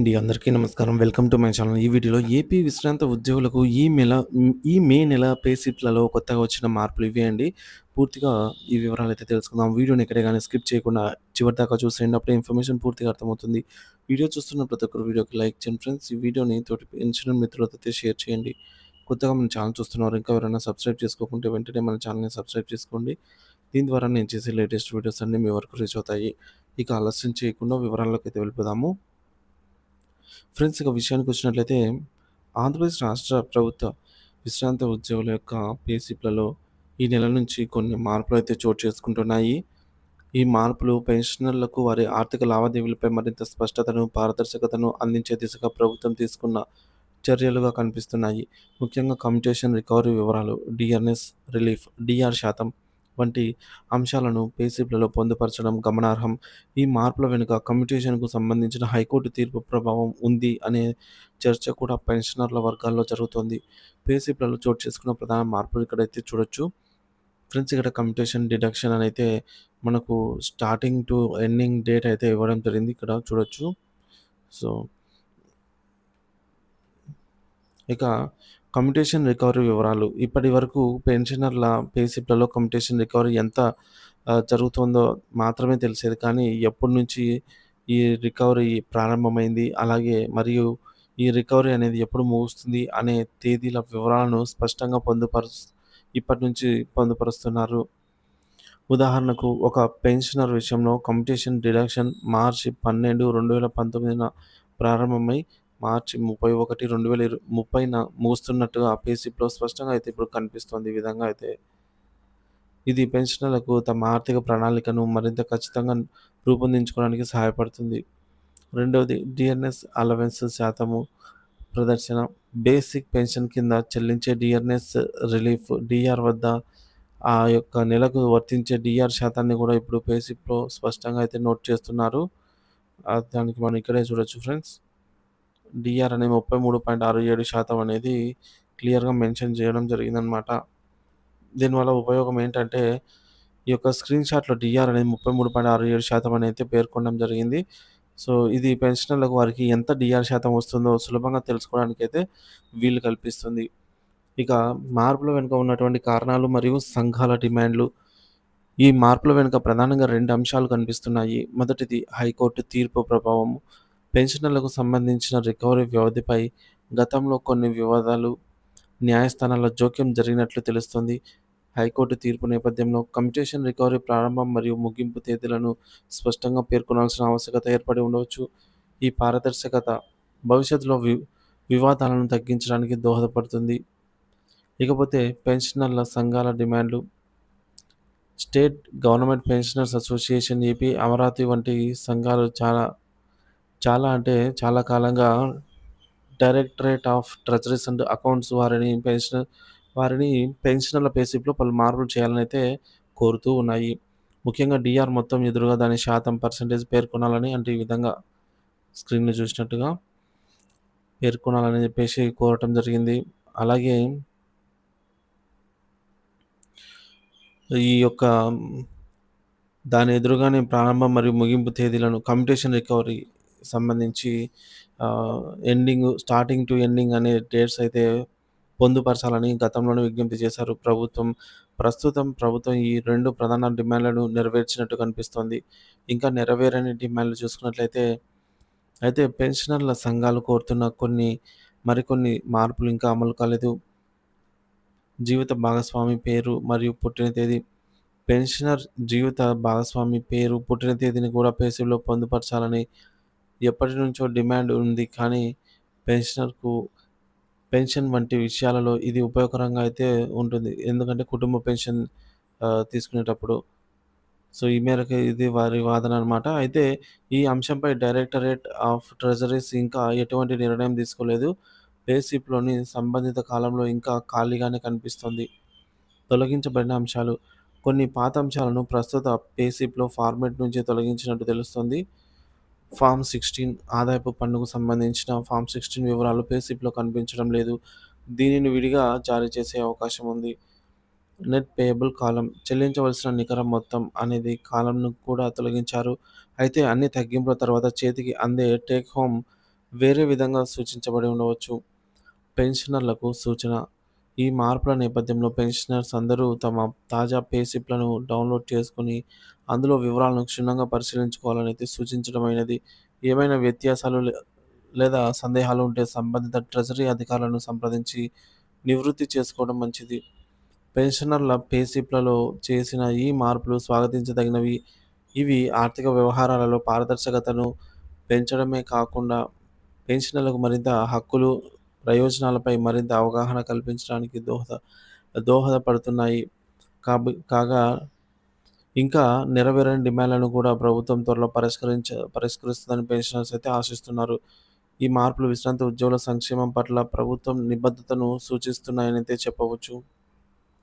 అండి అందరికీ నమస్కారం. Welcome to my channel. ఈ వీడియోలో ఏపీ విశ్రాంత ఉద్యోగులకు ఈ నెల ఈ మే నెల పే స్లిప్లలో కొత్తగా వచ్చిన మార్పులు ఇవే అండి. పూర్తిగా ఈ వివరాలు అయితే తెలుసుకుందాం. వీడియోని ఎక్కడే కానీ స్కిప్ చేయకుండా చివరి దాకా చూసేయండి అప్పుడే ఇన్ఫర్మేషన్ పూర్తిగా అర్థమవుతుంది. వీడియో చూస్తున్న ప్రతి ఒక్కరు వీడియోకి లైక్ చేయండి ఫ్రెండ్స్. ఈ వీడియోని తోటి పెంచిన మిత్రులతో షేర్ చేయండి. కొత్తగా మన ఛానల్ చూస్తున్నారు ఇంకా ఎవరైనా సబ్స్క్రైబ్ చేసుకోకుంటే వెంటనే మన ఛానల్ని సబ్స్క్రైబ్ చేసుకోండి. దీని ద్వారా నేను చేసే లేటెస్ట్ వీడియోస్ అన్నీ మీ వరకు రీచ్ అవుతాయి. ఇక ఆలస్యం చేయకుండా వివరాల్లోకి అయితే వెళ్ళిపోదాము. ఫ్రెండ్స్ ఇక విషయానికి వచ్చినట్లయితే ఆంధ్రప్రదేశ్ రాష్ట్ర ప్రభుత్వ విశ్రాంత ఉద్యోగుల యొక్క పేసిప్లలో ఈ నెల నుంచి కొన్ని మార్పులు అయితే చోటు చేసుకుంటున్నాయి. ఈ మార్పులు పెన్షనర్లకు వారి ఆర్థిక లావాదేవీలపై మరింత స్పష్టతను పారదర్శకతను అందించే దిశగా ప్రభుత్వం తీసుకున్న చర్యలుగా కనిపిస్తున్నాయి. ముఖ్యంగా కమ్యూటేషన్ రికవరీ వివరాలు డిఆర్ఎస్ రిలీఫ్ డిఆర్ శాతం వంటి అంశాలను పేసిప్లలో పొందుపరచడం గమనార్హం. ఈ మార్పుల వెనుక కమ్యూటేషన్కు సంబంధించిన హైకోర్టు తీర్పు ప్రభావం ఉంది అనే చర్చ కూడా పెన్షనర్ల వర్గాల్లో జరుగుతోంది. పేసిప్లలో చోటు చేసుకున్న ప్రధాన మార్పులు ఇక్కడైతే చూడొచ్చు. ఫ్రెండ్స్ ఇక్కడ కమ్యూటేషన్ డిడక్షన్ అని అయితే మనకు స్టార్టింగ్ టు ఎండింగ్ డేట్ అయితే ఇవ్వడం జరిగింది. ఇక్కడ చూడొచ్చు. సో ఇక కమ్యూటేషన్ రికవరీ వివరాలు. ఇప్పటి వరకు పెన్షనర్ల పేసిప్లలో కమ్యూటేషన్ రికవరీ ఎంత జరుగుతుందో మాత్రమే తెలిసేది. కానీ ఎప్పటి నుంచి ఈ రికవరీ ప్రారంభమైంది అలాగే మరియు ఈ రికవరీ అనేది ఎప్పుడు ముగుస్తుంది అనే తేదీల వివరాలను స్పష్టంగా పొందుపరు ఇప్పటి నుంచి పొందుపరుస్తున్నారు. ఉదాహరణకు ఒక పెన్షనర్ విషయంలో కమ్యూటేషన్ డిడక్షన్ మార్చి పన్నెండు రెండు వేల పంతొమ్మిదిన ప్రారంభమై మార్చి ముప్పై ఒకటి రెండు వేల ఇరు ముప్పైన ముగుస్తున్నట్టుగా పేసిప్లో స్పష్టంగా అయితే ఇప్పుడు కనిపిస్తుంది ఈ విధంగా అయితే. ఇది పెన్షనర్లకు తమ ఆర్థిక ప్రణాళికను మరింత ఖచ్చితంగా రూపొందించుకోవడానికి సహాయపడుతుంది. రెండవది డిఎన్ఎస్ అలవెన్స్ శాతము ప్రదర్శన. బేసిక్ పెన్షన్ కింద చెల్లించే డిఆర్ఎస్ రిలీఫ్ డిఆర్ వద్ద ఆ యొక్క నెలకు వర్తించే డిఆర్ శాతాన్ని కూడా ఇప్పుడు పేసిప్లో స్పష్టంగా అయితే నోట్ చేస్తున్నారు. దానికి మనం ఇక్కడే చూడొచ్చు ఫ్రెండ్స్. డిఆర్ అనే ముప్పై మూడు పాయింట్ ఆరు ఏడు శాతం అనేది క్లియర్గా మెన్షన్ చేయడం జరిగిందనమాట దీనివల్ల ఉపయోగం ఏంటంటే ఈ యొక్క స్క్రీన్ షాట్లో డిఆర్ అనేది ముప్పై మూడు పాయింట్ ఆరు ఏడు శాతం అనేది పేర్కొనడం జరిగింది. సో ఇది పెన్షనర్లకు వారికి ఎంత డిఆర్ శాతం వస్తుందో సులభంగా తెలుసుకోవడానికి అయితే వీలు కల్పిస్తుంది. ఇక మార్పుల వెనుక ఉన్నటువంటి కారణాలు మరియు సంఘాల డిమాండ్లు. ఈ మార్పుల వెనుక ప్రధానంగా రెండు అంశాలు కనిపిస్తున్నాయి. మొదటిది హైకోర్టు తీర్పు ప్రభావం. పెన్షనర్లకు సంబంధించిన రికవరీ వ్యవధిపై గతంలో కొన్ని వివాదాలు న్యాయస్థానాల జోక్యం జరిగినట్లు తెలుస్తుంది. హైకోర్టు తీర్పు నేపథ్యంలో కమ్యూటేషన్ రికవరీ ప్రారంభం మరియు ముగింపు తేదీలను స్పష్టంగా పేర్కొనాల్సిన ఆవశ్యకత ఏర్పడి ఉండవచ్చు. ఈ పారదర్శకత భవిష్యత్తులో వి వివాదాలను తగ్గించడానికి దోహదపడుతుంది. ఇకపోతే పెన్షనర్ల సంఘాల డిమాండ్లు state government pensioners association AP Amaravati వంటి సంఘాలు చాలా చాలా అంటే చాలా కాలంగా directorate of treasuries and accounts వారిని పెన్షన్ వారిని పెన్షనర్ల పేసిప్లో పలు మార్పులు చేయాలని అయితే కోరుతూ ఉన్నాయి. ముఖ్యంగా డిఆర్ మొత్తం ఎదురుగా దాని శాతం పర్సంటేజ్ పేర్కొనాలని అంటే ఈ విధంగా స్క్రీన్లో చూసినట్టుగా పేర్కొనాలని చెప్పేసి కోరటం జరిగింది. అలాగే ఈ యొక్క దాని ఎదురుగానే ప్రారంభం మరియు ముగింపు తేదీలను కమ్యూటేషన్ రికవరీ సంబంధించి ఎండింగ్ స్టార్టింగ్ టు ఎండింగ్ అనే డేట్స్ అయితే పొందుపరచాలని గతంలోనే విజ్ఞప్తి చేశారు. ప్రభుత్వం ప్రస్తుతం ప్రభుత్వం ఈ రెండు ప్రధాన డిమాండ్లను నెరవేర్చినట్టు కనిపిస్తోంది. ఇంకా నెరవేరని డిమాండ్లు చూసుకున్నట్లయితే అయితే పెన్షనర్ల సంఘాలు కోరుతున్న కొన్ని మరికొన్ని మార్పులు ఇంకా అమలు కాలేదు. జీవిత భాగస్వామి పేరు మరియు పుట్టిన తేదీ పెన్షనర్ జీవిత భాగస్వామి పేరు పుట్టిన తేదీని కూడా పేసీలో పొందుపరచాలని ఎప్పటి నుంచో డిమాండ్ ఉంది. కానీ పెన్షనర్కు పెన్షన్ వంటి విషయాలలో ఇది ఉపయోగకరంగా అయితే ఉంటుంది. ఎందుకంటే కుటుంబ పెన్షన్ తీసుకునేటప్పుడు. సో ఈ మేరకు ఇది వారి వాదన అనమాట అయితే ఈ అంశంపై డైరెక్టరేట్ ఆఫ్ ట్రెజరీస్ ఇంకా ఎటువంటి నిర్ణయం తీసుకోలేదు. పేసిప్లోని సంబంధిత కాలంలో ఇంకా ఖాళీగానే కనిపిస్తుంది. తొలగించబడిన అంశాలు. కొన్ని పాత అంశాలను ప్రస్తుత పేసిప్లో ఫార్మేట్ నుంచి తొలగించినట్టు తెలుస్తుంది. ఫామ్ సిక్స్టీన్ ఆదాయపు పన్నుకు సంబంధించిన ఫామ్ సిక్స్టీన్ వివరాలు పేసిప్లో కనిపించడం లేదు. దీనిని విడిగా జారీ చేసే అవకాశం ఉంది. నెట్ పేయబుల్ కాలం చెల్లించవలసిన నికర మొత్తం అనేది కాలంను కూడా తొలగించారు. అయితే అన్ని తగ్గింపుల తర్వాత చేతికి అందే టేక్ హోమ్ వేరే విధంగా సూచించబడి ఉండవచ్చు. పెన్షనర్లకు సూచన ఈ మార్పుల నేపథ్యంలో పెన్షనర్స్ అందరూ తమ తాజా పే స్లిప్‌లను డౌన్‌లోడ్ చేసుకొని, అందులో వివరాలను క్షుణ్ణంగా పరిశీలించుకోవాలనైతే సూచించడమైనది. ఏమైనా వ్యత్యాసాలు లే లేదా సందేహాలు ఉంటే సంబంధిత ట్రెజరీ అధికారులను సంప్రదించి నివృత్తి చేసుకోవడం మంచిది. పెన్షనర్ల పే స్లిప్‌లలో చేసిన ఈ మార్పులు స్వాగతించదగినవి. ఇవి ఆర్థిక వ్యవహారాలలో పారదర్శకతను పెంచడమే కాకుండా పెన్షనర్లకు మరింత హక్కులు, ప్రయోజనాలపై మరింత అవగాహన కల్పించడానికి దోహద దోహదపడుతున్నాయి. కాబ కాగా ఇంకా నెరవేరని డిమాండ్‌లను కూడా ప్రభుత్వం త్వరలో పరిష్కరించ పరిష్కరిస్తుందని పెన్షనర్స్ అయితే ఆశిస్తున్నారు. ఈ మార్పులు విశ్రాంతి ఉద్యోగుల సంక్షేమం పట్ల ప్రభుత్వం నిబద్ధతను సూచిస్తున్నాయనైతే చెప్పవచ్చు.